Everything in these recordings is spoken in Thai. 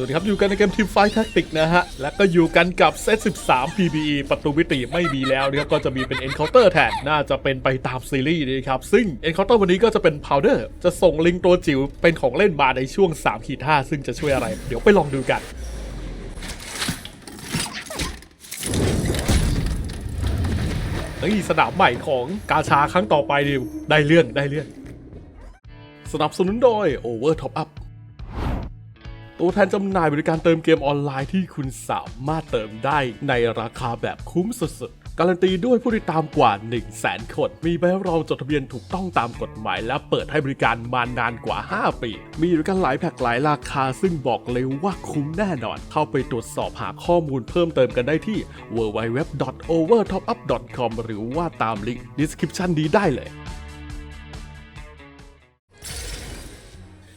สวัสดีครับ อยู่กันในเกมทีมไฟแท็กติกนะฮะ และก็อยู่กันกับเซต 13 PBE ประตูมิติไม่มีแล้วนะครับก็จะมีเป็น Encounter แทน น่าจะเป็นไปตามซีรีส์นะครับ ซึ่ง Encounter วันนี้ก็จะเป็น Powder จะส่งลิงตัวจิ๋วเป็นของเล่นมาในช่วง3ขีด5ซึ่งจะช่วยอะไร เดี๋ยวไปลองดูกันเฮ้ยสนามใหม่ของกาชาครั้งต่อไปดิได้เรื่องได้เรื่องสนับสนุนโดย Over Top Up ตัวแทนจำหน่ายบริการเติมเกมออนไลน์ที่คุณสามารถเติมได้ในราคาแบบคุ้มสุดๆ การันตีด้วยผู้ติดตามกว่า 1 0 0 0 0แสนคน มีใบรับรองจดทะเบียนถูกต้องตามกฎหมาย และเปิดให้บริการมานานกว่า 5 ปี มีบริการหลายแพ็กหลายราคา ซึ่งบอกเลยว่าคุ้มแน่นอน เข้าไปตรวจสอบหาข้อมูลเพิ่มเติมกันได้ที่ www.overtopup.com หรือว่าตามลิงก์ description นี้ได้เลย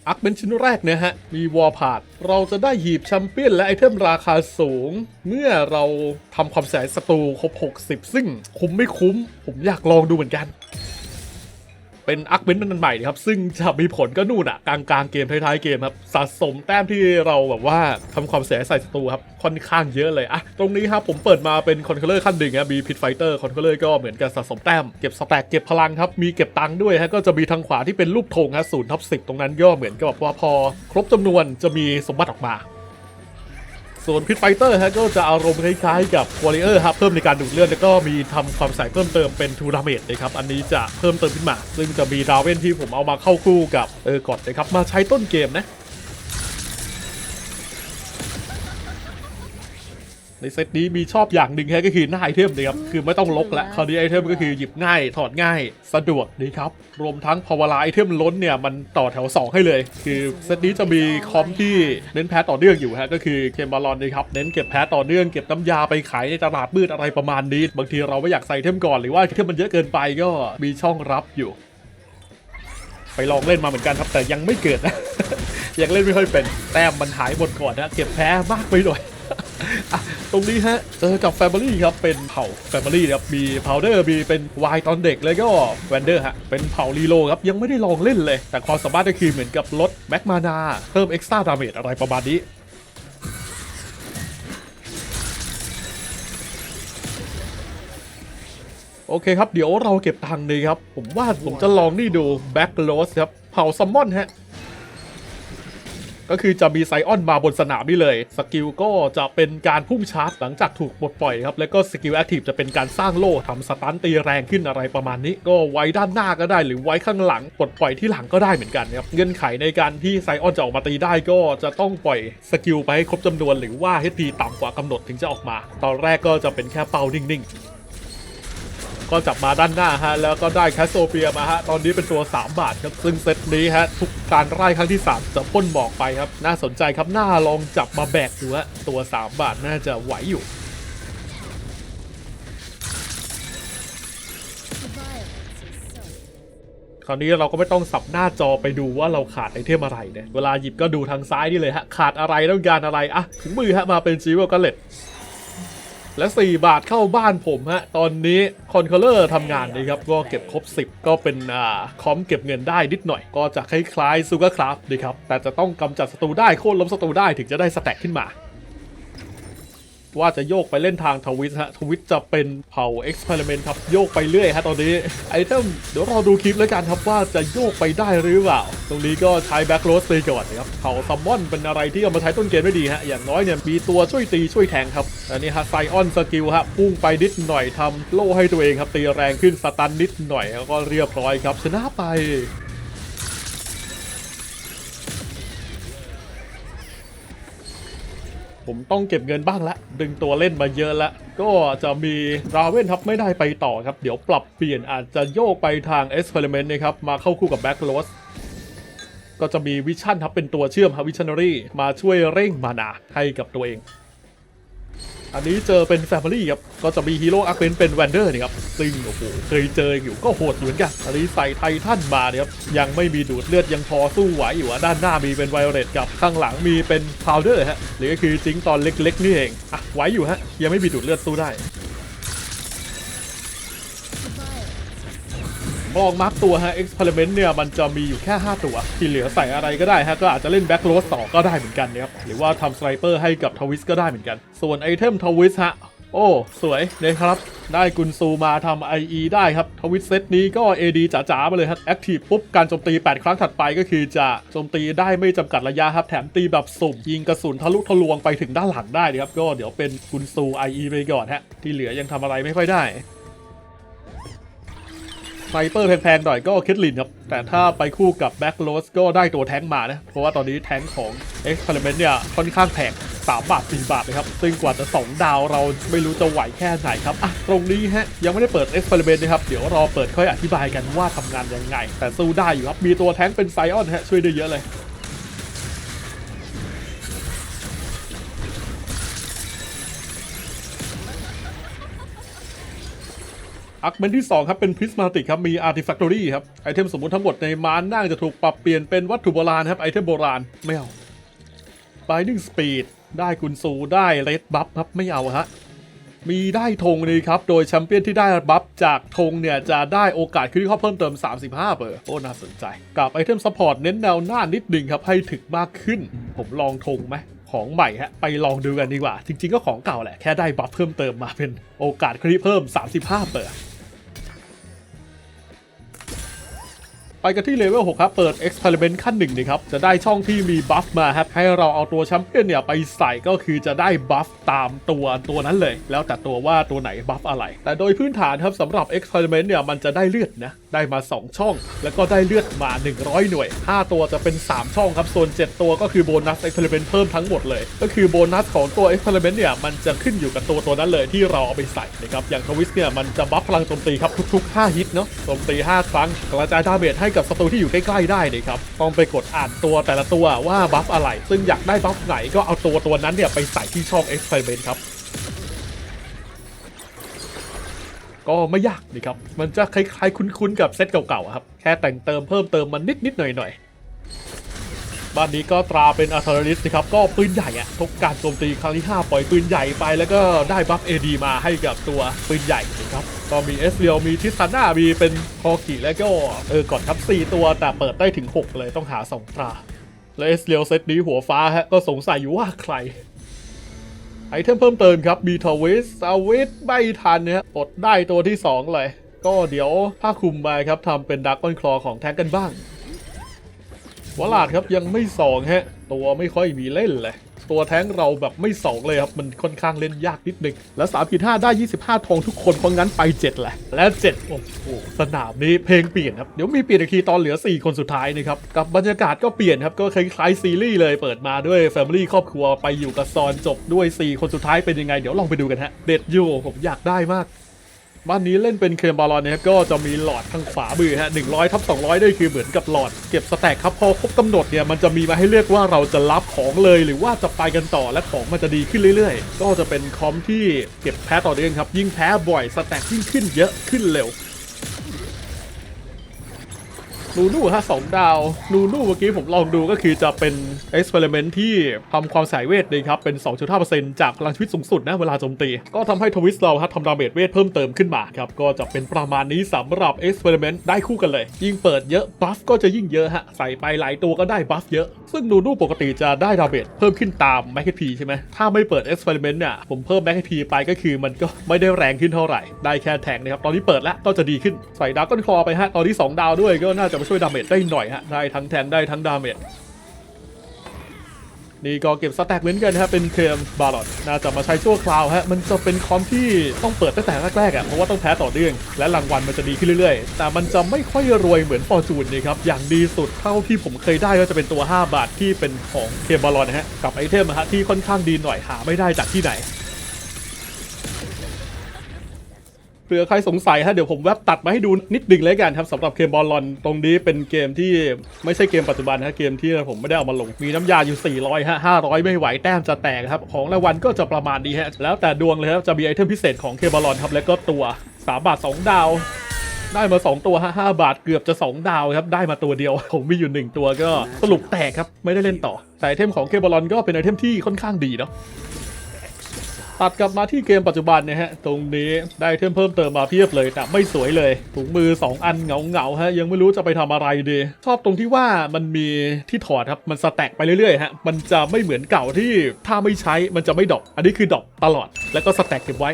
อักเป็นชิ้นแรกนะฮะ มีวอลพาดเราจะได้หีบแชมเปี้ยนและไอเทมราคาสูง เมื่อเราทำความเสียศัตรูครบ 60 ซึ่งคุ้มไม่คุ้ม ผมอยากลองดูเหมือนกัน เป็นอักเบนมันใหม่ครับ ซึ่งจะมีผลก็นู่นอะกลางกลางเกมท้ายๆเกมครับสะสมแต้มที่เราแบบว่าทำความเสียใส่ศัตรูครับค่อนข้างเยอะเลยอะตรงนี้ครับผมเปิดมาเป็นคอนเคอร์เลอร์ขั้นหนึ่งครับมีพิทไฟเตอร์คอนเคอร์เลอร์ก็เหมือนกันสะสมแต้มเก็บสแต็กเก็บพลังครับมีเก็บตังค์ด้วยฮะก็จะมีทางขวาที่เป็นรูปธงฮะศูนย์ทับสิบตรงนั้นก็เหมือนกับว่าพอ ครบจำนวนจะมีสมบัติออกมา ส่วนพิทไฟเตอร์ฮะก็จะอารมณ์คล้ายๆกับวอริเออร์ครับเพิ่มในการดูดเลือดแล้วก็มีทำความใส่เพิ่มเติมเป็นทูราเมดนะครับอันนี้จะเพิ่มเติมขึ้นมา ซึ่งจะมีดาวเวนที่ผมเอามาเข้าคู่กับเออกอดนะครับมาใช้ต้นเกมนะ ในเซตนี้มีชอบอย่างหนึ่งแค่ก็คือหน้าไอเทมนะครับคือไม่ต้องลกละคราวนี้ไอเทมก็คือหยิบง่ายถอดง่ายสะดวกดีครับรวมทั้งพอเวลาไอเทมล้นเนี่ยมันต่อแถว 2 ให้เลย คือเซตนี้จะมีคอมที่เน้นแพ้ต่อเนื่องอยู่ฮะก็คือเคมบาลอนนะครับเน้นเก็บแพ้ต่อเนื่องเก็บน้ำยาไปขายในตลาดมืดอะไรประมาณนี้ บางทีเราไม่อยากใส่ไอเทมก่อนหรือว่าไอเทมมันเยอะเกินไปก็มีช่องรับอยู่ ไปลองเล่นมาเหมือนกันครับแต่ยังไม่เกิดนะยังเล่นไม่ค่อยเป็นแต้มมันหายหมดก่อนนะเก็บแพ้มากไปหน่อยอะ ตรงนี้ฮะเจอกับ Family ครับ เป็นเผ่า Family นะครับ มี Powder มีเป็นวายตอนเด็กแล้วก็ Wander ฮะ เป็นเผ่ารีโลครับ ยังไม่ได้ลองเล่นเลย แต่ความสามารถก็คือเหมือนกับลดแม็กมานา เพิ่ม Extra Damage อะไรประมาณนี้โอเคครับ เดี๋ยวเราเก็บตังค์เลยครับ ผมว่าผมจะลองนี่ดู Back l o s ครับ เผ่าซัมมอนฮะ ก็คือจะมีไซออนมาบนสนามนี่เลย สกิลก็จะเป็นการพุ่งชาร์จหลังจากถูกปลดปล่อยครับ แล้วก็สกิลแอคทีฟจะเป็นการสร้างโล่ทำสตันตีแรงขึ้นอะไรประมาณนี้ ก็ไว้ด้านหน้าก็ได้ หรือไว้ข้างหลังปลดปล่อยที่หลังก็ได้เหมือนกันครับ เงื่อนไขในการที่ไซออนจะออกมาตีได้ก็จะต้องปล่อยสกิลไปให้ครบจำนวน หรือว่า HP ต่ำกว่ากำหนดถึงจะออกมา ตอนแรกก็จะเป็นแค่เป้านิ่งๆ ก็จับมาด้านหน้าฮะแล้วก็ได้แคสโซเปียมาฮะตอนนี้เป็นตัว 3 บาทครับซึ่งเซตนี้ฮะทุกการไล่ครั้งที่ 3 จะพ่นบอกไปครับ น่าสนใจครับน่าลองจับมาแบกดูฮะตัว 3 บาทน่าจะไหวอยู่คราวนี้เราก็ไม่ต้องสับหน้าจอไปดูว่าเราขาดไอเทมอะไรเนี่ยเวลาหยิบก็ดูทางซ้ายนี่เลยฮะขาดอะไรต้องการอะไรอะถุงมือฮะมาเป็นจีว e ก g เลต และ 4 บาทเข้าบ้านผมฮะ ตอนนี้คอนเคอร์เลอร์ทำงานดีครับ ก็เก็บครบ 10 ก็เป็นอ่าคอมเก็บเงินได้นิดหน่อย ก็จะคล้ายๆซูเปอร์คราฟดีครับ แต่จะต้องกำจัดศัตรูได้โค่นล้มศัตรูได้ถึงจะได้สแต็กขึ้นมา ว่าจะโยกไปเล่นทางทวิตฮะทวิตจะเป็นเผ่าเอ็กซ์เพร์เมนต์ครับโยกไปเรื่อยฮะตอนนี้ไอเทมเดี๋ยวรอดูคลิปแล้วกันครับว่าจะโยกไปได้หรือเปล่า ตรงนี้ก็ใช้แบ็คโรสตีก่อนนะครับเผ่าซัมมอนเป็นอะไรที่เอามาใช้ต้นเกมได้ดีฮะอย่างน้อยเนี่ยมีตัวช่วยตีช่วยแทงครับอันนี้ฮะไซออนสกิลฮะพุ่งไปนิดหน่อยทำโล่ให้ตัวเองครับตีแรงขึ้นสตันนิดหน่อยแล้วก็เรียบร้อยครับชนะไป ผมต้องเก็บเงินบ้างละ ดึงตัวเล่นมาเยอะละ ก็จะมีราเวนครับไม่ได้ไปต่อครับ เดี๋ยวปรับเปลี่ยนอาจจะโยกไปทางเอ็กซ์เพร์เมนต์นะครับ มาเข้าคู่กับแบ็กโรสก็จะมีวิชั่นครับเป็นตัวเชื่อมฮาวิชันนารีมาช่วยเร่งมานาให้กับตัวเอง อันนี้เจอเป็นแฟมิลี่ครับ ก็จะมีฮีโร่อาร์เนเป็นแวนเดอร์นี่ครับ ซึ่งโอ้โหเคยเจออยู่ก็โหดเหมือนกัน อันนี้ใส่ไททันมาเนี่ยครับ ยังไม่มีดูดเลือดยังพอสู้ไหวอยู่อะด้านหน้ามีเป็นไวโอเลตกับข้างหลังมีเป็นพาวเดอร์ฮะ หรือก็คือจิงตอนเล็กๆนี่เอง อะไหวอยู่ฮะ ยังไม่มีดูดเลือดสู้ได้ ลองมาร์กตัวฮะ Experiment เนี่ยมันจะมีอยู่แค่ 5 ตัว ที่เหลือใส่อะไรก็ได้ฮะ ก็อาจจะเล่นแบ็ k โรสต่อก็ได้เหมือนกันนะครับหรือว่าทำสไ i เปอร์ให้กับทวิสก็ได้เหมือนกัน ส่วนไอเทมทวิสฮะโอ้ สวยนะครับ ได้กุนซูมาทำ IE ได้ครับ ทวิตเซตนี้ก็ AD จ๋าๆมาเลยครับแอคทีฟปุ๊บ การโจมตี 8 ครั้งถัดไปก็คือจะโจมตีได้ไม่จำกัดระยะครับ แถมตีแบบสุ่ม ยิงกระสุนทะลุทะลวงไปถึงด้านหลังได้นะครับ ก็เดี๋ยวเป็นกุนซู IE ไปก่อนฮะ ที่เหลือยังทำอะไรไม่ค่อยได้ ไซเปอร์แพงๆหน่อยก็คิดลินครับ แต่ถ้าไปคู่กับแบ็กโรสก็ได้ตัวแท้งมานะ เพราะว่าตอนนี้แท้งของเอ็กซ์เพร์เนี่ยค่อนข้างแพง3บาท 4 บาทนะครับ ซึ่งกว่าจะ 2 ดาวเราไม่รู้จะไหวแค่ไหนครับ อะ ตรงนี้ฮะ ยังไม่ได้เปิด Experiment นะครับ เดี๋ยวรอเปิดค่อยอธิบายกันว่าทำงานยังไง แต่สู้ได้อยู่ครับ มีตัวแท้งเป็นไซออนฮะช่วยได้เยอะเลย อักเมนที่ 2 ครับ เป็นพ r ิ s มาติกครับ มี Artifactory ครับ ไอเทมสมมุติทั้งหมดในม้านั่งจะถูกปรับเปลี่ยนเป็นวัตถุโบราณครับ ไอเทมโบราณ ไม่เอา Binding Speed ได้กุนซูได้ Red Buff ครับ ไม่เอาฮะมีได้ธงเลยครับ โดยแชมเปี้ยนที่ได้บัฟจากธงเนี่ย จะได้โอกาสคริเข้าเพิ่มเติม 35 เปอร์โอ้ น่าสนใจ กับไอเทมซัพพอร์ตเน้นแนวหน้านิดหนึ่งครับ ให้ถึกมากขึ้น ผมลองธงไหมของใหม่ฮะ ไปลองดูกันดีกว่า จริง ๆ ก็ของเก่าแหละ แค่ได้บัฟเพิ่มเติมมาเป็นโอกาสคริเพิ่ม 35 เปอร์ ไปกันที่เลเวล6ครับเปิด Experiment ขั้นหนึ่งนะครับจะได้ช่องที่มีบัฟมาครับให้เราเอาตัวแชมเปี้ยนเนี่ยไปใส่ก็คือจะได้บัฟตามตัวตัวนั้นเลย แล้วแต่ตัวว่าตัวไหนบัฟอะไร แต่โดยพื้นฐานครับสำหรับ Experiment เนี่ยมันจะได้เลือดนะ ได้มา 2 ช่อง แล้วก็ได้เลือดมา 100 หน่วย 5 ตัวจะเป็น 3 ช่องครับ ส่วน 7 ตัวก็คือโบนัส Experiment เพิ่มทั้งหมดเลย ก็คือโบนัสของตัว Experiment เนี่ย มันจะขึ้นอยู่กับตัวตัวนั้นเลยที่เราเอาไปใส่นะครับ อย่างทวิสเนี่ย มันจะบัฟพลังโจมตีครับทุกๆ 5 ฮิตเนาะ โจมตี 5 ครั้ง กระจายดาเมจให้กับศัตรูที่อยู่ใกล้ๆได้เลยครับ ต้องไปกดอ่านตัวแต่ละตัวว่าบัฟอะไร ซึ่งอยากได้บัฟไหนก็เอาตัวตัวนั้นเนี่ยไปใส่ที่ช่อง Experiment ครับ ก็ไม่ยากนี่ครับ มันจะคล้ายๆคุ้นๆกับเซตเก่าๆครับ แค่แต่งเติมเพิ่มเติมมันนิดๆหน่อยๆ บ้านนี้ก็ตราเป็นอาร์เทอริสนะครับ ก็ปืนใหญ่อะทุกการโจมตีครั้งที่ 5 ปล่อยปืนใหญ่ไปแล้วก็ได้บัฟ AD มาให้กับตัวปืนใหญ่นะครับ ก็มีเอสเรียวมีทิสซาน่ามีเป็นคอกิแล้วก็เออก่อนครับ 4 ตัวแต่เปิดได้ถึง 6 เลยต้องหา 2 ตรา และเอสเรียวเซตนี้หัวฟ้าฮะก็สงสัยอยู่ว่าใคร ไอเทมเพิ่มเติมครับมีทวิสสวิสไม่ทันเนี่ยอดได้ตัวที่ 2 เลย ก็เดี๋ยวผ้าคลุมไปครับทำเป็นดักก้อนคลอของแท็กกันบ้างวลาดครับยังไม่สองฮะ ตัวไม่ค่อยมีเล่นเลย ตัวแท้งเราแบบไม่สองเลยครับ มันค่อนข้างเล่นยากนิดนึง แล้ว3 5 ได้ 25 ทองทุกคน เพราะงั้นไป 7 แหละ และ 7 โอ้โห สนามนี้เพลงเปลี่ยนครับ เดี๋ยวมีเปลี่ยนอีกทีตอนเหลือ 4 คนสุดท้ายนะครับ กับบรรยากาศก็เปลี่ยนครับ ก็คล้ายๆซีรีส์เลยเปิดมาด้วย Family ครอบครัวไปอยู่กับซอนจบด้วย 4 คนสุดท้ายเป็นยังไง เดี๋ยวลองไปดูกันฮะเด็ดอยู่ผมอยากได้มาก บ้านนี้เล่นเป็นเคมบาลอนนะครับก็จะมีหลอดทางขวามือฮะหนึ่งร้อยทับ200ได้คือเหมือนกับหลอดเก็บสแต็กครับพอครบกำหนดเนี่ยมันจะมีมาให้เลือกว่าเราจะรับของเลยหรือว่าจะไปกันต่อและของมันจะดีขึ้นเรื่อยๆ ก็จะเป็นคอมที่เก็บแพ้ต่อเนื่องครับยิ่งแพ้บ่อยสแต็กยิ่งขึ้นเยอะขึ้นเร็ว นูนูฮะสองดาวนูนูเมื่อกี้ผมลองดูก็คือจะเป็นเอ็กซ์เพร์เมนที่ทำความสายเวทนะครับ เป็น 2.5%จากพลังชีวิตสูงสุดนะเวลาโจมตี ก็ทำให้ทวิสเราฮะทำดาเมจเวทเพิ่มเติมขึ้นมาครับ ก็จะเป็นประมาณนี้สำหรับเอ็กซ์เพร์เมนได้คู่กันเลย ยิ่งเปิดเยอะบัฟก็จะยิ่งเยอะฮะ ใส่ไปหลายตัวก็ได้บัฟเยอะ ซึ่งนูนูปกติจะได้ดาเมจเพิ่มขึ้นตามแมคพีใช่ไหมถ้าไม่เปิดเอ็กซ์เพร์เมนเนี่ยผมเพิ่มแมคพีไปก็คือมันก็ไม่ได้แรงขึ้นเท่าไหร่ได้แค่แทงนะครับตอนนี้เปิดแล้วก็จะดีขึ้นใส่ดาวก้อนคอไปฮะตอนที่สองดาวด้วยก็น่าจะมาช่วยดาเมจได้หน่อยฮะได้ทั้งแทงได้ทั้งดาเมจนี่ก็เก็บสแต็กเหมือนกันครับเป็นเคมบาลอนน่าจะมาใช้ชั่วคราวฮะมันจะเป็นคอมที่ต้องเปิดตั้งแต่แรกๆอะเพราะว่าต้องแพ้ต่อเนื่องและรางวัลมันจะดีขึ้นเรื่อยๆ แต่มันจะไม่ค่อยรวยเหมือนฟอร์จูนนี่ครับอย่างดีสุดเท่าที่ผมเคยได้ก็จะเป็นตัว 5 บาทที่เป็นของเคมบาลอนนะฮะกับไอเทมฮะที่ค่อนข้างดีหน่อยหาไม่ได้จากที่ไหน ผื่อใครสงสัยฮะเดี๋ยวผมแวบตัดมาให้ดูนิดดึงเลยกันครับสำหรับเกมบอลลอนตรงนี้เป็นเกมที่ไม่ใช่เกมปัจจุบันฮะเกมที่ผมไม่ได้เอามาลง มีน้ำยาอยู่ 400ฮะ500 ไม่ไหวแต้มจะแตกครับ ของรางวัลก็จะประมาณนี้ฮะแล้วแต่ดวงเลยครับจะมีไอเทมพิเศษของเกมบอลลอนครับแล้วก็ตัว3บาท 2 ดาวได้มา 2 ตัวฮะ5บาทเกือบจะ 2 ดาวครับ ได้มาตัวเดียว ผมมีอยู่ 1 ตัวก็สรุปแตกครับ ไม่ได้เล่นต่อ แต่ไอเทมของเคบอลลอนก็เป็นไอเทมที่ค่อนข้างดีเนาะ ตัดกลับมาที่เกมปัจจุบันเนี่ยฮะ ตรงนี้ได้เทมเพิ่มเติมมาเพียบเลย แต่ไม่สวยเลยถุงมือ 2 อันเหงาเงาฮะ ยังไม่รู้จะไปทำอะไรดี ชอบตรงที่ว่ามันมีที่ถอดครับ มันสแต็กไปเรื่อยๆฮะ มันจะไม่เหมือนเก่าที่ถ้าไม่ใช้มันจะไม่ดอก อันนี้คือดอกตลอด แล้วก็สแต็กเก็บไว้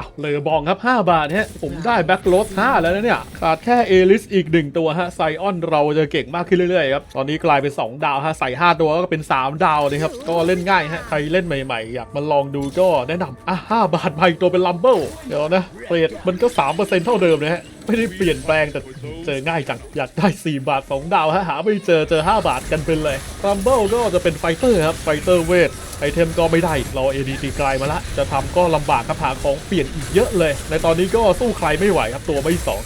อ้าวเลยบองครับ 5 บาทฮะผมได้แบ็คโรส5แล้วนะเนี่ย ขาดแค่เอลิสอีก 1 ตัวฮะไซออนเราจะเก่งมากขึ้นเรื่อยๆครับ ตอนนี้กลายเป็น 2 ดาวฮะใส่ 5 ตัวก็เป็น 3 ดาวเลยครับ ก็เล่นง่ายฮะ ใครเล่นใหม่ๆ อยากมาลองดูก็แนะนำอะ5บาทไปตัวเป็นลัมเบิลเดี๋ยวนะเรทมันก็ 3%เท่าเดิมนะฮะไม่ได้เปลี่ยนแปลงแต่เจอง่ายจังอยากได้ 4 บาท 2 ดาวฮะหาไม่เจอเจอ 5 บาทกันเป็นเลยรัมเบิลก็จะเป็นไฟเตอร์ครับไฟเตอร์เวทไอเทมก็ไม่ได้ เรา ADT ไกลายมาละ จะทำก็ลำบากครับหาของเปลี่ยนอีกเยอะเลย ในตอนนี้ก็สู้ใครไม่ไหวครับตัวไม่สอง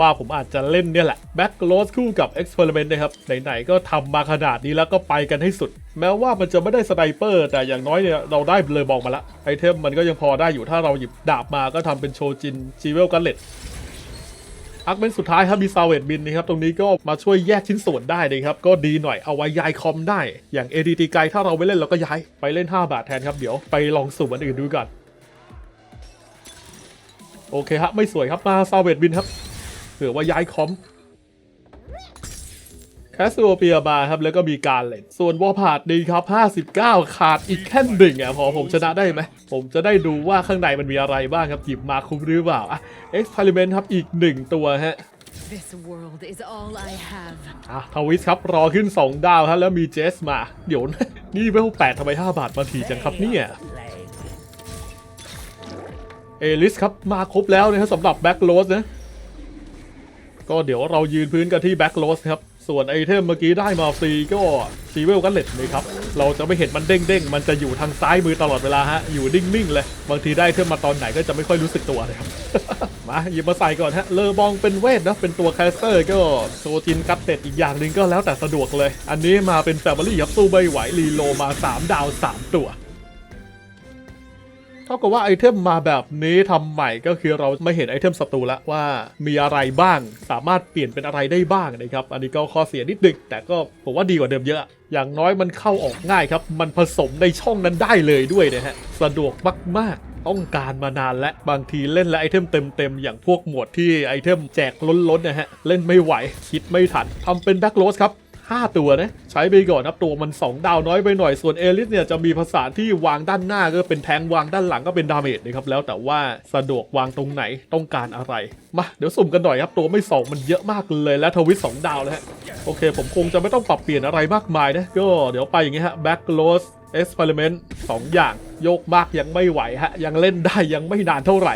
ว่าผมอาจจะเล่นเนี่ยแหละ Back l o s คู่กับ Experiment นะครับไหนๆก็ทำมาขนาดนี้แล้วก็ไปกันให้สุด แม้ว่ามันจะไม่ได้สไนเปอร์ แต่อย่างน้อยเนี่ยเราได้เลยบอกมาละไอเทมมันก็ยังพอได้อยู่ถ้าเราหยิบดาบมาก็ทำเป็นโชจินจีเวลกันเลตอาร์คเมนสุดท้ายครับมีซาเวตบินนะครับตรงนี้ก็มาช่วยแยกชิ้นส่วนได้เลยครับก็ดีหน่อยเอาไว้ย้ายคอมได้ อย่าง ADT ไกลถ้าเราไม่เล่นเราก็ย้ายไปเล่น 5 บาทแทนครับเดี๋ยวไปลองสุ่มอันอื่นดูก่อนโอเคครับไม่สวยครับมาซาเวตบินครับ ผื่อว่าย้ายคอมแคสโอเปียบาร์ครับแล้วก็มีการเล่นส่วนวอลพาดดีครับ 59 ขาดอีกแค่หนึ่งอะพอผมชนะได้ไหม ผมจะได้ดูว่าข้างในมันมีอะไรบ้างครับหยิบมาคุ้มหรือเปล่าอะ Experiment ครับอีกหนึ่งตัวฮะ This world is all I have. อะทวิสครับรอขึ้น 2 ดาวครับแล้วมีเจสมา เดี๋ยวนะนี่เวลแปดทำไม 5 บาทมาทีจังครับเนี่ยเอลิสครับมาครบแล้วนะครับสำหรับแบ็กโรสนะ ก็เดี๋ยวเรายืนพื้นกันที่แบ็กโรสครับ ส่วนไอเทมเมื่อกี้ได้มาฟรีก็ซีเวลกันเล็ดเลยครับ เราจะไม่เห็นมันเด้งๆ มันจะอยู่ทางซ้ายมือตลอดเวลาฮะ อยู่นิ่งๆเลย บางทีได้เทมมาตอนไหนก็จะไม่ค่อยรู้สึกตัวเลยครับ มาหยิบมาใส่ก่อนฮะ เลอบองเป็นเวทนะ เป็นตัวแคสเตอร์ก็โชจินกัตเต็ดอีกอย่างหนึ่งก็แล้วแต่สะดวกเลย อันนี้มาเป็นแฟมิลี่ครับสู้ไม่ไหวรีโลมา 3 ดาว 3 ตัว ท่ากับว่าไอเทมมาแบบนี้ทำใหม่ก็คือเราไม่เห็นไอเทมศัตรูแล้วว่ามีอะไรบ้าง สามารถเปลี่ยนเป็นอะไรได้บ้างนะครับ อันนี้ก็ข้อเสียนิดนึงแต่ก็ผมว่าดีกว่าเดิมเยอะ อย่างน้อยมันเข้าออกง่ายครับ มันผสมในช่องนั้นได้เลยด้วยนะฮะ สะดวกมากๆ ต้องการมานานและบางทีเล่นและไอเทมเต็มๆ อย่างพวกหมวดที่ไอเทมแจกล้นๆนะฮะ เล่นไม่ไหว คิดไม่ทันทำเป็นแบ็กโรสครับ 5 ตัวนะ ใช้ไปก่อนครับตัวมัน 2 ดาวน้อยไปหน่อยส่วนเอลิสเนี่ยจะมีภาษาที่วางด้านหน้าก็เป็นแทงวางด้านหลังก็เป็นดาเมจนะครับแล้วแต่ว่าสะดวกวางตรงไหนต้องการอะไร มาเดี๋ยวสุ่มกันหน่อยครับตัวไม่ 2 มันเยอะมากเลยและทวิต 2 ดาวแล้วฮะโอเค ผมคงจะไม่ต้องปรับเปลี่ยนอะไรมากมายนะก็เดี๋ยวไปอย่างงี้ฮะ Back l o s Experiment 2อย่างโยกมากยังไม่ไหวฮะยังเล่นได้ยังไม่นานเท่าไหร่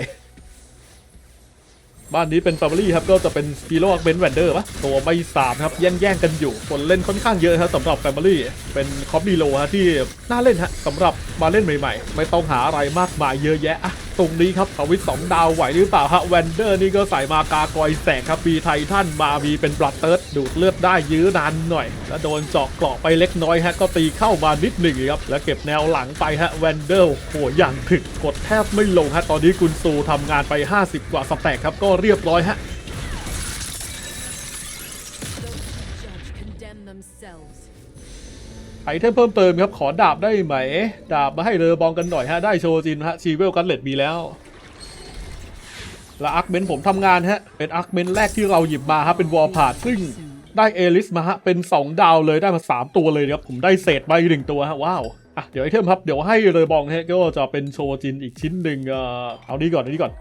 บ้านนี้เป็นฟ a มิลี่ครับก็จะเป็นฟีโร่เบนแวนเดอร์ปะตัวไม่สามครับแย่งแย่งๆกันอยู่คนเล่นค่อนข้างเยอะครับสำหรับแฟมิลี่เป็นคอปดีโลฮะที่น่าเล่นฮะสำหรับมาเล่นใหม่ ๆ ไม่ต้องหาอะไรมากมายเยอะแยะอะ ตรงนี้ครับสวิตสองดาวไหวหรือเปล่าฮะแวนเดอร์นี่ก็ใส่มากากอยแสงครับมีไททันมามีเป็นบลัดเติร์ดดูดเลือดได้ยื้อนานหน่อย แล้วโดนเจาะเกราะไปเล็กน้อยฮะก็ตีเข้ามานิดหนึ่งครับแล้วเก็บแนวหลังไปฮะแวนเดอร์โหอย่างถึกกดแทบไม่ลงฮะตอนนี้กุนซูทำงานไป 50 กว่าสแต็กครับก็เรียบร้อยฮะ ไอเทมเพิ่มเติมครับขอดาบได้ไหม ดาบมาให้เรอบองกันหน่อยฮะ ได้โชจินฮะชีเวลกันเลตมีแล้ว และอาร์คเมนผมทำงานฮะ เป็นอาร์คเมนแรกที่เราหยิบมาฮะเป็นวอลพาดซึ่งได้เอลิสมาฮะเป็น 2 ดาวเลยได้มา 3 ตัวเลยครับผมได้เศษใบหนึ่งตัวฮะว้าวอะเดี๋ยวไอเทมครับเดี๋ยวให้เรือบองฮะก็จะเป็นโชจินอีกชิ้นหนึ่งเอานี้ก่อนเอานี้ก่อน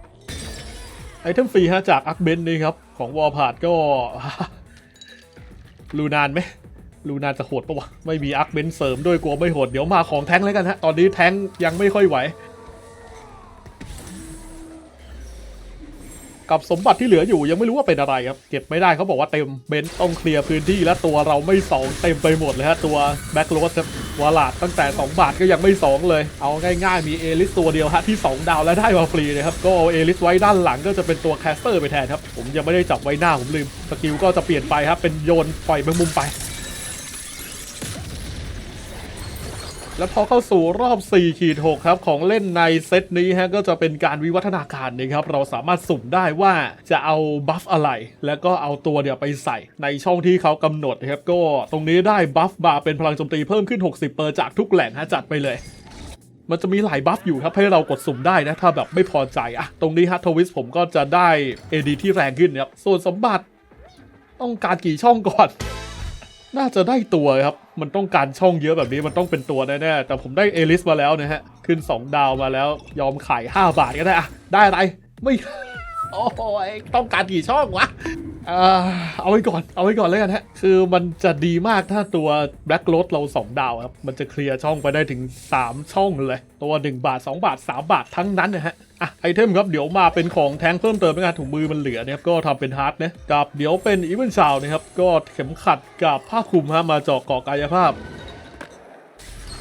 ไอเทมฟรีฮะจากอาร์คเมนนี่ครับของวอลพาดก็รูนานไหม ลูน่าจะโหดปะวะ ไม่มีอาร์คเบนเสริมด้วยกลัวไม่โหด เดี๋ยวมาของแท้งแล้วกันฮะ ตอนนี้แท้งยังไม่ค่อยไหว กับสมบัติที่เหลืออยู่ยังไม่รู้ว่าเป็นอะไรครับ เก็บไม่ได้เขาบอกว่าเต็มเบนต้องเคลียร์พื้นที่และตัวเราไม่สองเต็มไปหมดเลยฮะ ตัวแบ็กโรสวาลาดตั้งแต่ 2 บาทก็ยังไม่ 2 เลย เอาง่ายๆ มีเอลิสตัวเดียวฮะที่ 2 ดาวและได้มาฟรีเลยครับ ก็เอาเอลิสไว้ด้านหลังก็จะเป็นตัวแคสเตอร์ไปแทนครับ ผมยังไม่ได้จับไว้หน้าผมลืม สกิลก็จะเปลี่ยนไปครับ เป็นโยนปล่อยแมงมุมไป แล้วพอเข้าสู่รอบ4ขีด6ครับ ของเล่นในเซตนี้ฮะก็จะเป็นการวิวัฒนาการนะครับ เราสามารถสุ่มได้ว่าจะเอาบัฟอะไร แล้วก็เอาตัวเดียวไปใส่ ในช่องที่เขากำหนดนะครับ ก็ตรงนี้ได้บัฟมาเป็นพลังโจมตีเพิ่มขึ้น 60เปอร์จากทุกแหล่งฮะจัดไปเลย มันจะมีหลายบัฟอยู่ครับ ให้เรากดสุ่มได้นะ ถ้าแบบไม่พอใจอะตรงนี้ฮัตทวิสผมก็จะได้ AD ที่แรงขึ้นนะครับส่วนสมบัติต้องการกี่ช่องก่อน น่าจะได้ตัวครับ มันต้องการช่องเยอะแบบนี้มันต้องเป็นตัวแน่ๆ แต่ผมได้เอลิสมาแล้วนะฮะ ขึ้น 2 ดาวมาแล้ว ยอมขาย 5 บาทก็ได้อะได้อะไร ไม่ โอ้ยต้องการกี่ช่องวะ เอ่อเอาไว้ก่อน เอาไว้ก่อนเลยกันฮะ คือมันจะดีมากถ้าตัวแบล็กโรดเรา 2 ดาวครับ มันจะเคลียร์ช่องไปได้ถึง 3 ช่องเลย ตัว 1 บาท 2 บาท 3 บาททั้งนั้นนะฮะ อะไอเทมครับเดี๋ยวมาเป็นของแทงเพิ่มเติมในงานถุงมือมันเหลือนะครับก็ทำเป็นฮาร์ดนะกับเดี๋ยวเป็นอีเวนชาวนะครับก็เข็มขัดกับผ้าคลุมฮะมาเจาะเกาะกายภาพ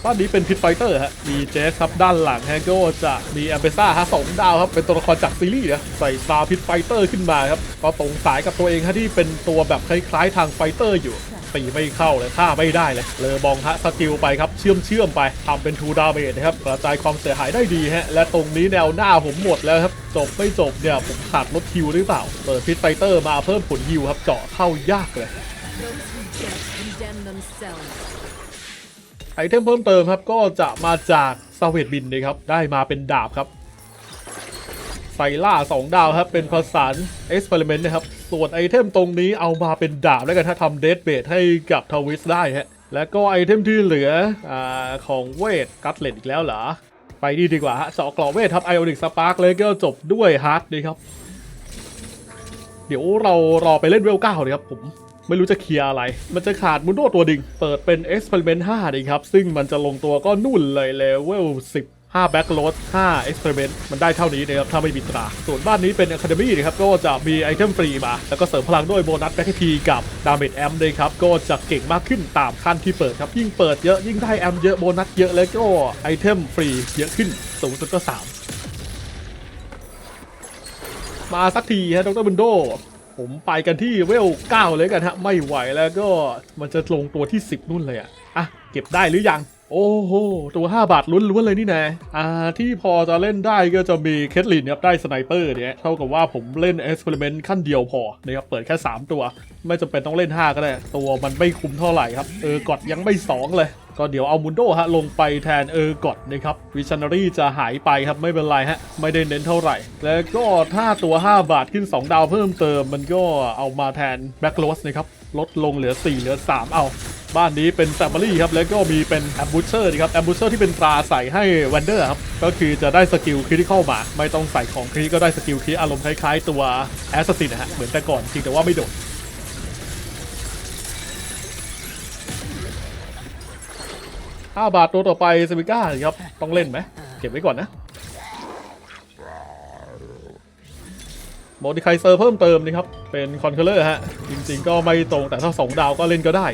บ้านนี้เป็นพิทไฟเตอร์ฮะ มีเจสครับด้านหลังฮะก็จะมีแอมเบซ่าฮะสองดาวครับ เป็นตัวละครจากซีรีส์นะใส่ตาพิทไฟเตอร์ขึ้นมาครับ ก็ตรงสายกับตัวเองฮะที่เป็นตัวแบบคล้ายๆทางไฟเตอร์อยู่ ตีไม่เข้าเลยฆ่าไม่ได้เลยเลยบองฮะสกิลไปครับเชื่อมเชื่อมไปทำเป็นทูดาเมจนะครับกระจายความเสียหายได้ดีฮะและตรงนี้แนวหน้าผมหมดแล้วครับจบไม่จบเนี่ยผมขาดลดคิวหรือเปล่าเปิดพิทไฟเตอร์มาเพิ่มผลฮิวครับเจาะเข้ายากเลยไอเทมเพิ่มเติมครับก็จะมาจากซาเวตบินนะครับได้มาเป็นดาบครับ ไซล่า 2 ดาวครับ เป็นผสานเอ็กซ์เพร์เมนต์นะครับ ส่วนไอเทมตรงนี้เอามาเป็นดาบแล้วกันถ้าทำเด b เบทให้กับทวิสได้ฮะแล้วก็ไอเทมที่เหลืออของเวทกัตเลตอีกแล้วเหรอ ไปดีดีกว่าฮะเจาะกรอเวทครับไอออนิกสปาร์กเลยก็จบด้วยฮาร์ดดีครับ เดี๋ยวเรารอไปเล่นเวลเก้าเลยครับผมไม่รู้จะเคลียร์อะไร มันจะขาดมุนโดตัวดิง เปิดเป็น Experiment 5ดีครับ ซึ่งมันจะลงตัวก็นุ่นเลยเลเวล10 5 Back Load 5 Experiment มันได้เท่านี้นะครับถ้าไม่มีตรา ส่วนบ้านนี้เป็น Academy นะครับก็จะมีไอเทมฟรีมา แล้วก็เสริมพลังด้วยโบนัสแบ็คทีกับ Damage Amp เลยครับ ก็จะเก่งมากขึ้นตามขั้นที่เปิดครับ ยิ่งเปิดเยอะยิ่งได้แอมเยอะโบนัสเยอะแล้วก็ไอเทมฟรีเยอะขึ้นสูงสุดก็ 3 มาสักทีฮะดรบุนโดผมไปกันที่เวล9เลยกันฮะไม่ไหวแล้วก็มันจะลงตัวที่ 10 นู่นเลยอะอะเก็บได้หรือยัง โอ้โห ตัว 5 บาทล้วนๆเลยนี่นะอ่าที่พอจะเล่นได้ก็จะมีเคทลินครับได้สไนเปอร์เนี่ยเท่ากับว่าผมเล่นเอ็กซ์เพร์เมนต์ขั้นเดียวพอนะครับเปิดแค่ 3 ตัว ไม่จำเป็นต้องเล่น 5 ก็ได้ ตัวมันไม่คุ้มเท่าไหร่ครับ เออกดยังไม่ 2 เลยก็เดี๋ยวเอามุนโดฮะลงไปแทนเออร์กอดนะครับวิชันนารีจะหายไปครับไม่เป็นไรฮะไม่ได้เน้นเท่าไหร่ แล้วก็ถ้าตัว 5 บาทขึ้น 2 ดาวเพิ่มเติม มันก็เอามาแทนแบ็กโรสนะครับลดลงเหลือ 4 เหลือ 3 เอาบ้านนี้เป็นแซมเบอรี่ครับ แล้วก็มีเป็นแอมบูเชอร์นะครับแอมบูเชอร์ที่เป็นตราใส่ให้แวนเดอร์ครับ ก็คือจะได้สกิลคริติคอลมา ไม่ต้องใส่ของคริก็ได้สกิลคริอารมณ์คล้ายๆ ตัวแอสซัสซินนะฮะเหมือนแต่ก่อนจริงแต่ว่าไม่โดด ห้าบาทตัวต่อไปเซมิก้าครับ ต้องเล่นไหม เก็บไว้ก่อนนะโมดิไคเซอร์เพิ่มเติมนะครับ เป็นคอนเคอร์เลอร์ฮะ จริงๆก็ไม่ตรงแต่ถ้า 2 ดาวก็เล่นก็ได้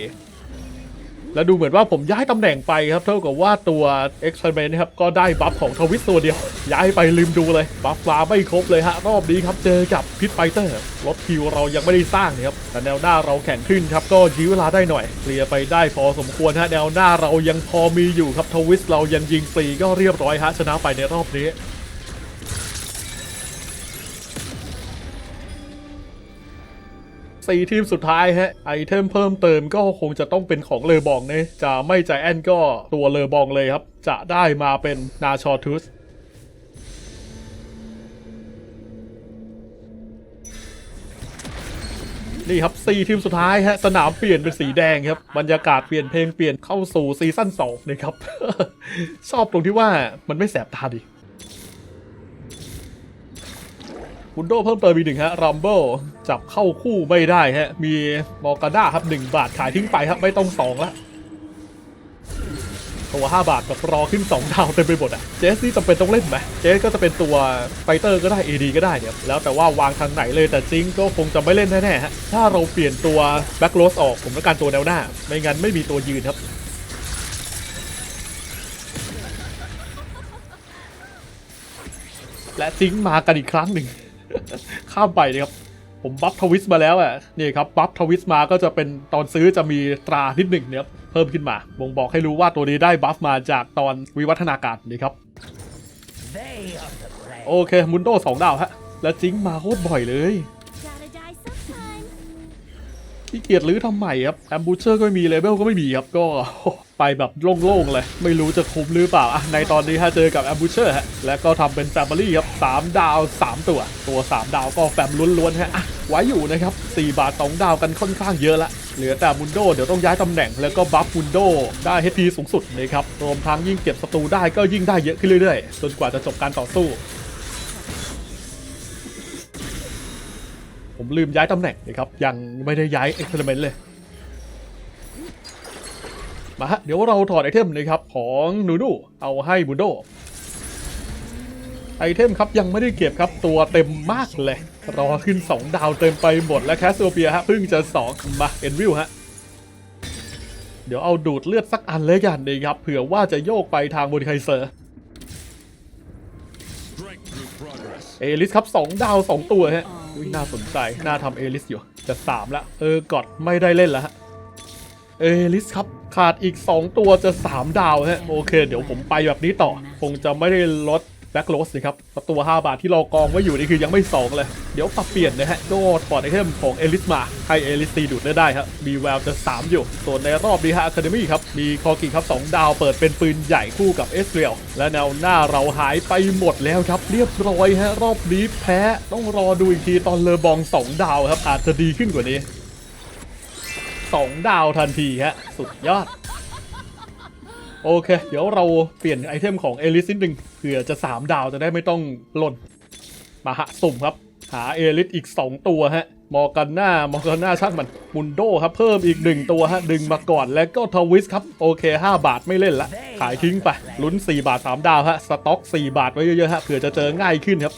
แล้วดูเหมือนว่าผมย้ายตำแหน่งไปครับ เท่ากับว่าตัว Experiment นะครับ ก็ได้บัฟของทวิสตัวเดียว ย้ายไปลืมดูเลย บัฟมาไม่ครบเลยฮะ รอบนี้ครับ เจอกับพิทไฟเตอร์รถคิวเรายังไม่ได้สร้างนะครับ แต่แนวหน้าเราแข่งขึ้นครับ ก็ยื้อเวลาได้หน่อยเคลียร์ไปได้พอสมควรฮะแนวหน้าเรายังพอมีอยู่ครับทวิสเรายังยิงฟรีก็เรียบร้อยฮะชนะไปในรอบนี้ สี่ทีมสุดท้ายฮะไอเทมเพิ่มเติมก็คงจะต้องเป็นของเลอบองนะจะไม่ใจแอนก็ตัวเลอบองเลยครับ จะได้มาเป็นนาชอทุสนี่ครับ4ทีมสุดท้ายฮะสนามเปลี่ยนเป็นสีแดงครับบรรยากาศเปลี่ยนเพลงเปลี่ยนเข้าสู่ซีซั่น2นะครับ ชอบตรงที่ว่ามันไม่แสบตาดิ บุนโดเพิ่มเติมอีกหนึ่งฮะรัมเบิลจับเข้าคู่ไม่ได้ฮะ มีมอร์กาด้าครับ1บาทขายทิ้งไปครับไม่ต้อง2แล้วตัว 5 บาทแบบรอขึ้น 2 ดาวเต็มไปหมดอะ เจสนี่จำเป็นต้องเล่นไหมเจสก็จะเป็นตัวไฟเตอร์ก็ได้ AD ก็ได้เนี่ยแล้วแต่ว่าวางทางไหนเลยแต่จิงก็คงจะไม่เล่นแน่ๆฮะ ถ้าเราเปลี่ยนตัวแบ็กโรสออกผมต้องการตัวแนวหน้า ไม่งั้นไม่มีตัวยืนครับ และจิงมากันอีกครั้งหนึ่ง ข้ามไปนะครับ ผมบัฟทวิสมาแล้วอะนี่ครับบัฟทวิสมาก็จะเป็นตอนซื้อจะมีตรานิดหนึ่งเนี่ยครับเพิ่มขึ้นมา บ่งบอกให้รู้ว่าตัวนี้ได้บัฟมาจากตอนวิวัฒนาการนี่ครับ They are the brave. โอเคมุนโดสองดาวฮะ แล้วจิงมาโคตรบ่อยเลย Gotta die sometime. ขี้เกียจรื้อทำใหม่ครับแอมบูเชอร์ก็ไม่มีเลเวลก็ไม่มีครับก็ไปแบบโล่งๆเลย ไม่รู้จะคุ้มหรือเปล่าอะในตอนนี้ฮะเจอกับแอมบูเชอร์ฮะแล้วก็ทำเป็นแฟมิลี่ครับ3ดาว 3 ตัว ตัว 3 ดาวก็แฟมล้วนๆฮะอะไว้อยู่นะครับ 4 บาท2ดาวกันค่อนข้างเยอะละเหลือแต่มุนโดเดี๋ยวต้องย้ายตำแหน่งแล้วก็บัฟมุนโดได้ HP สูงสุดนะครับรวมทั้งยิ่งเก็บศัตรูได้ก็ยิ่งได้เยอะขึ้นเรื่อยๆ จนกว่าจะจบการต่อสู้ ผมลืมย้ายตำแหน่งนะครับยังไม่ได้ย้ายเอ็กซ์เพร์เมนต์เลยมาฮะเดี๋ยวเราถอดไอเทมนะครับของนูนูเอาให้บุนโดไอเทมครับยังไม่ได้เก็บครับตัวเต็มมากเลย รอขึ้น 2 ดาวเต็มไปหมดและแคสโซเปียฮะเพิ่งจะ2มาเอ็นวิวฮะเดี๋ยวเอาดูดเลือดสักอันเลยกันนะครับเผื่อว่าจะโยกไปทางบนไคเซอร์ Strength through progress. เอลิสครับ 2 ดาว 2 ตัวฮะ อุ๊ยน่าสนใจ น่าทำเอลิสอยู่ จะสามละ เออกอดไม่ได้เล่นแล้วฮะ เอลิสครับ ขาดอีก 2 ตัวจะ 3 ดาวฮะ โอเค เดี๋ยวผมไปแบบนี้ต่อ คงจะไม่ได้ลด แบ็คโรสสิครับตัว5บาทที่เรากองไว้อยู่นี่คือยังไม่ 2 เลย เดี๋ยวปรับเปลี่ยนนะฮะก็ถอดไอเทมของเอลิสมาให้เอลิสตีดูดได้ได้ครับมีแววจะ 3 อยู่ ส่วนในรอบนี้ฮะอะคาเดมี่ครับ มีคอกิครับ 2 ดาวเปิดเป็นปืนใหญ่คู่กับเอสเรียลและแนวหน้าเราหายไปหมดแล้วครับ เรียบร้อยฮะรอบนี้แพ้ต้องรอดูอีกทีตอนเลอบอง 2 ดาวครับอาจจะดีขึ้นกว่านี้ 2 ดาวทันทีฮะสุดยอด โอเค เดี๋ยวเราเปลี่ยนไอเทมของเอลิสนิดนึงเผื่อจะ 3 ดาวจะได้ไม่ต้องหล่น มาฮะสุ่มครับ หาเอลิสอีก 2 ตัวฮะ มอร์กันหน้ามอร์กันหน้าช่างมันมุนโดครับ เพิ่มอีก 1 ตัวฮะ ดึงมาก่อนแล้วก็ทวิสครับ โอเค 5 บาทไม่เล่นละ ขายทิ้งไปลุ้น 4 บาท 3 ดาวฮะ สต็อก 4 บาทไว้เยอะๆฮะเผื่อจะเจอง่ายขึ้นครับ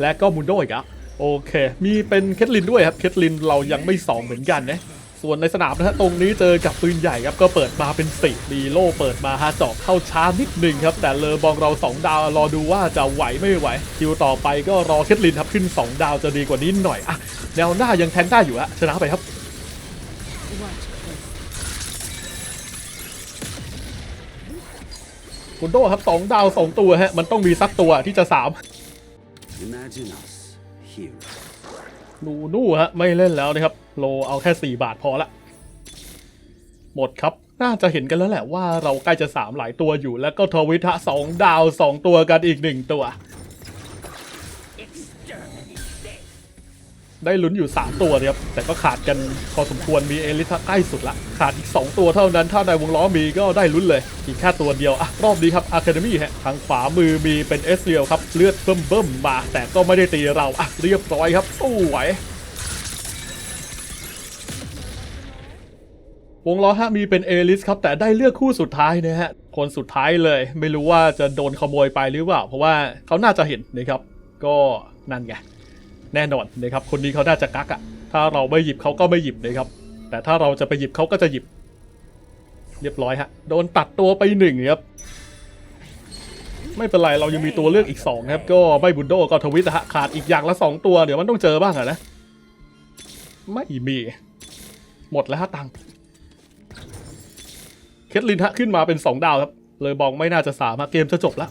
และก็มุนโดอีกอะโอเค มีเป็นเคทลินด้วยครับ เคทลินเรายังไม่2เหมือนกันนะ ส่วนในสนามนะฮะตรงนี้เจอกับปืนใหญ่ครับก็เปิดมาเป็นสี่ดีโลเปิดมาฮะจาะเข้าช้านิดหนึ่งครับ แต่เลอบองเรา 2 ดาวรอดูว่าจะไหวไม่ไหวคิวต่อไปก็รอเคทลินครับขึ้น 2 ดาวจะดีกว่านี้หน่อยอะแนวหน้ายังแทงได้อยู่อะชนะไปครับคุณโดครับ2ดาว2ตัวฮะมันต้องมีสักตัวที่จะ3 Imagine us, heroes. ลูนู่ฮะไม่เล่นแล้วนะครับ โลเอาแค่ 4 บาทพอละ หมดครับน่าจะเห็นกันแล้วแหละว่าเราใกล้จะ 3 หลายตัวอยู่แล้วก็ทวิทะ2ดาว 2 ตัวกันอีก 1 ตัว ได้ลุ้นอยู่ 3 ตัวนะครับ แต่ก็ขาดกันพอสมควรมีเอลิทใกล้สุดละ ขาดอีก 2 ตัวเท่านั้น ถ้าในวงล้อมีก็ได้ลุ้นเลย อีกแค่ตัวเดียวอะรอบนี้ครับอะคาเดมี่ฮะทางขวามือมีเป็นเอสเรียลครับ เลือดเบิ่มเบิ่มมา แต่ก็ไม่ได้ตีเราอะเรียบร้อยครับสู้ไหววงล้อฮะมีเป็นเอลิสครับ แต่ได้เลือกคู่สุดท้ายนะฮะคนสุดท้ายเลย ไม่รู้ว่าจะโดนขโมยไปหรือเปล่า เพราะว่าเขาน่าจะเห็นนะครับ ก็นั่นไง แน่นอนนะครับคนนี้เขาน่าจะกักอะถ้าเราไม่หยิบเขาก็ไม่หยิบนะครับ แต่ถ้าเราจะไปหยิบเขาก็จะหยิบ เรียบร้อยฮะโดนตัดตัวไปหนึ่งครับไม่เป็นไรเรายังมีตัวเลือกอีก2นะครับก็ไม่บุนโดก็ทวิตนะฮะขาดอีกอย่างละ 2 ตัวเดี๋ยวมันต้องเจอบ้างอะนะ ไม่มี หมดแล้วฮะตังเคทลินฮะขึ้นมาเป็น 2 ดาวครับ เลยบองไม่น่าจะสามารถเกมจะจบแล้ว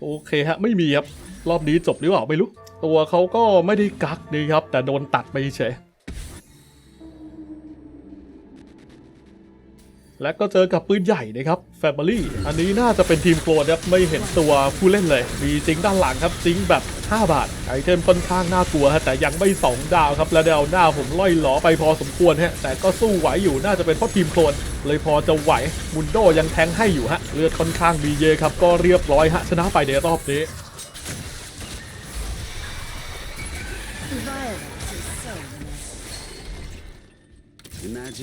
โอเคฮะไม่มีครับรอบนี้จบหรือเปล่าไม่รู้ตัวเขาก็ไม่ได้กักดีครับ แต่โดนตัดไปเฉย และก็เจอกับปืนใหญ่นะครับ Family อันนี้น่าจะเป็นทีมโคลนครับไม่เห็นตัวผู้เล่นเลย มีจิงด้านหลังครับจิงแบบ 5 บาทไอเทมค่อนข้างน่ากลัวฮะแต่ยังไม่ 2 ดาวครับ และแนวหน้าผมล่อยหลอไปพอสมควรฮะแต่ก็สู้ไหวอยู่น่าจะเป็นเพราะทีมโคลนเลยพอจะไหวมุนโดยังแทงให้อยู่ฮะเลือดค่อนข้างมีเยครับก็เรียบร้อยฮะชนะไปในรอบนี้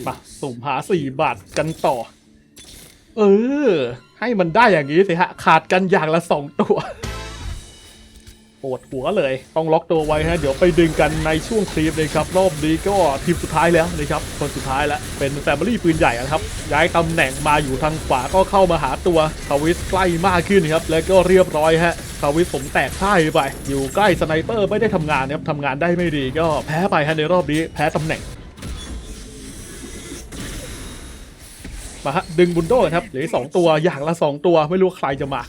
มาสุ่มหา4บาทกันต่อ เออ ให้มันได้อย่างนี้สิฮะ ขาดกันอย่างละ2ตัวปวดหัวเลย ต้องล็อกตัวไว้ฮะ เดี๋ยวไปดึงกันในช่วงคลิปเลยครับ รอบนี้ก็ทีมสุดท้ายแล้วนะครับ คนสุดท้ายแล้ว เป็นแฟมิลี่ปืนใหญ่นะครับ ย้ายตำแหน่งมาอยู่ทางขวาก็เข้ามาหาตัวทวิสใกล้มากขึ้นครับ แล้วก็เรียบร้อยฮะคาวิสผมแตกพ่ายไป อยู่ใกล้สไนเปอร์ไม่ได้ทำงานนะครับทำงานได้ไม่ดีก็แพ้ไปฮะในรอบนี้ แพ้ตำแหน่ง มาฮะดึงบุนโดครับเหลือสองตัวอย่างละสองตัวไม่รู้ใครจะมา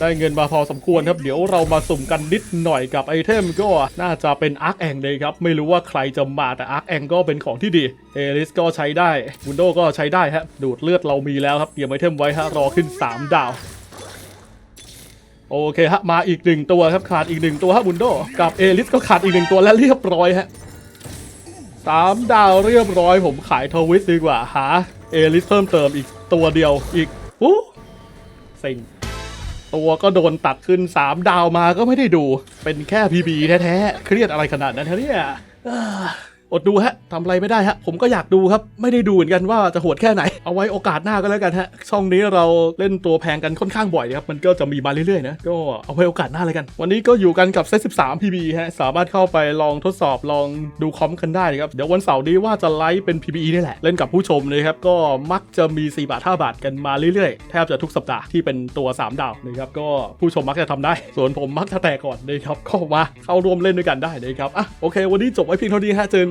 ได้เงินมาพอสมควรครับ เดี๋ยวเรามาสุ่มกันนิดหน่อยกับไอเทมก็น่าจะเป็นอาร์คแองเลยครับ ไม่รู้ว่าใครจะมาแต่อาร์คแองก็เป็นของที่ดีเอลิสก็ใช้ได้บุนโดก็ใช้ได้ฮะดูดเลือดเรามีแล้วครับเตรียมไอเทมไว้ฮะรอขึ้น 3 ดาวโอเคฮะมาอีกหนึ่งตัวครับขาดอีกหนึ่งตัวฮะบุนโดกับเอลิสก็ขาดอีกหนึ่งตัวและเรียบร้อยฮะสามดาวเรียบร้อยผมขายทวิสดีกว่าหา เอลิสเพิ่มเติมอีกตัวเดียวอีกอู้เซ็งตัวก็โดนตัดขึ้น 3 ดาวมาก็ไม่ได้ดู เป็นแค่พีบีแท้ๆ เครียดอะไรขนาดนั้นฮะเนี่ย อดดูฮะทำอะไรไม่ได้ฮะ ผมก็อยากดูครับ ไม่ได้ดูเหมือนกันว่าจะโหดแค่ไหน เอาไว้โอกาสหน้าก็แล้วกันฮะ ช่องนี้เราเล่นตัวแพงกันค่อนข้างบ่อยนะครับ มันก็จะมีมาเรื่อยๆนะ ก็เอาไว้โอกาสหน้าเลยกัน วันนี้ก็อยู่กันกับเซต13 PB ฮะ สามารถเข้าไปลองทดสอบลองดูคอมกันได้ครับ เดี๋ยววันเสาร์นี้ว่าจะไลฟ์เป็น PBE นี่แหละ เล่นกับผู้ชมเลยครับ ก็มักจะมี 4 บาท 5 บาทกันมาเรื่อยๆ แทบจะทุกสัปดาห์ที่เป็นตัว3ดาวนะครับ ก็ผู้ชมมักจะทำได้ ส่วนผมมักจะแตกก่อนนะครับ ก็มาเข้าร่วมเล่นด้วยกันได้นะครับ อะ โอเค วันนี้จบไว้เพียงเท่านี้ฮะ เจอกัน